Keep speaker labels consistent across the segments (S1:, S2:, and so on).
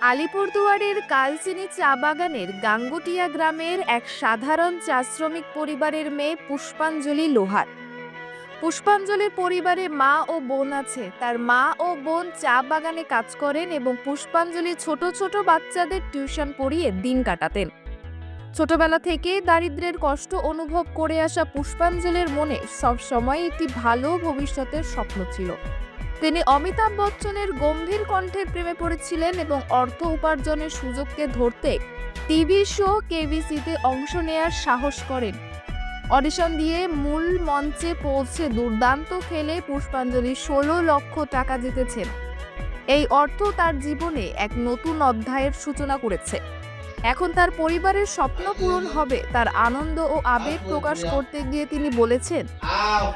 S1: আলিপুরদুয়ারের কালচিনি চা বাগানের গাঙ্গুটিয়া গ্রামের এক সাধারণ চা শ্রমিক পরিবারের মেয়ে পুষ্পাঞ্জলি লোহার। পুষ্পাঞ্জলির পরিবারে মা ও বোন আছে। তার মা ও বোন চা বাগানে কাজ করেন এবং পুষ্পাঞ্জলি ছোট ছোট বাচ্চাদের টিউশন পড়িয়ে দিন কাটাতেন। ছোটবেলা থেকে দারিদ্র্যের কষ্ট অনুভব করে আসা পুষ্পাঞ্জলির মনে সবসময় একটি ভালো ভবিষ্যতের স্বপ্ন ছিল। তিনি অমিতাভ বচ্চনের গম্ভীর কণ্ঠের প্রেমে পড়েছিলেন এবং অর্থ উপার্জনের সুযোগকে ধরতে টিভি শো কেবিসিতে অংশ নেয়ার সাহস করেন। অডিশন দিয়ে মূল মঞ্চে পৌঁছে দুর্দান্ত খেলে পুষ্পাঞ্জলি ষোলো লক্ষ টাকা জিতেছেন। এই অর্থ তার জীবনে এক নতুন অধ্যায়ের সূচনা করেছে। এখন তার পরিবারের স্বপ্ন পূরণ হবে, তার আনন্দ ও আবেগ প্রকাশ করতে গিয়ে তিনি বলেছেন,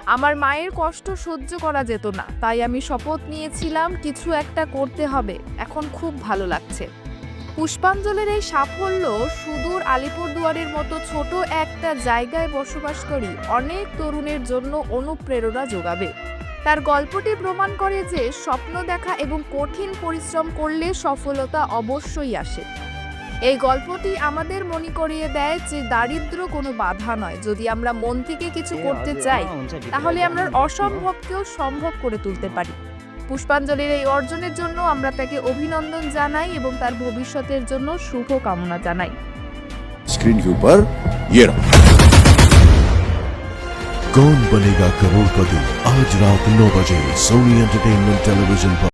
S1: আমার মায়ের কষ্ট সহ্য করা যেত না, তাই আমি শপথ নিয়েছিলাম কিছু একটা করতে হবে, এখন খুব ভালো লাগছে। পুষ্পাঞ্জলের এই সাফল্য সুদূর আলিপুরদুয়ারের মতো ছোট একটা জায়গায় বসবাসকারী অনেক তরুণের জন্য অনুপ্রেরণা যোগাবে। তার গল্পটি প্রমাণ করে যে স্বপ্ন দেখা এবং কঠিন পরিশ্রম করলে সফলতা অবশ্যই আসে। এই গল্পটি আমাদের মনে করিয়ে দেয় যে দারিদ্র কোনো বাধা নয় যদি আমরা মন থেকে কিছু করতে চাই তাহলে আমরা অসম্ভবকেও সম্ভব করে তুলতে পারি পুষ্পাঞ্জলির এই অর্জনের জন্য আমরা তাকে অভিনন্দন জানাই এবং তার ভবিষ্যতের জন্য শুভ কামনা জানাই
S2: स्क्रीन के ऊपर ये रहा
S3: कौन बनेगा करोड़पति आज रात नौ बजे सोनी एंटरटेनमेंट टेलीविजन पर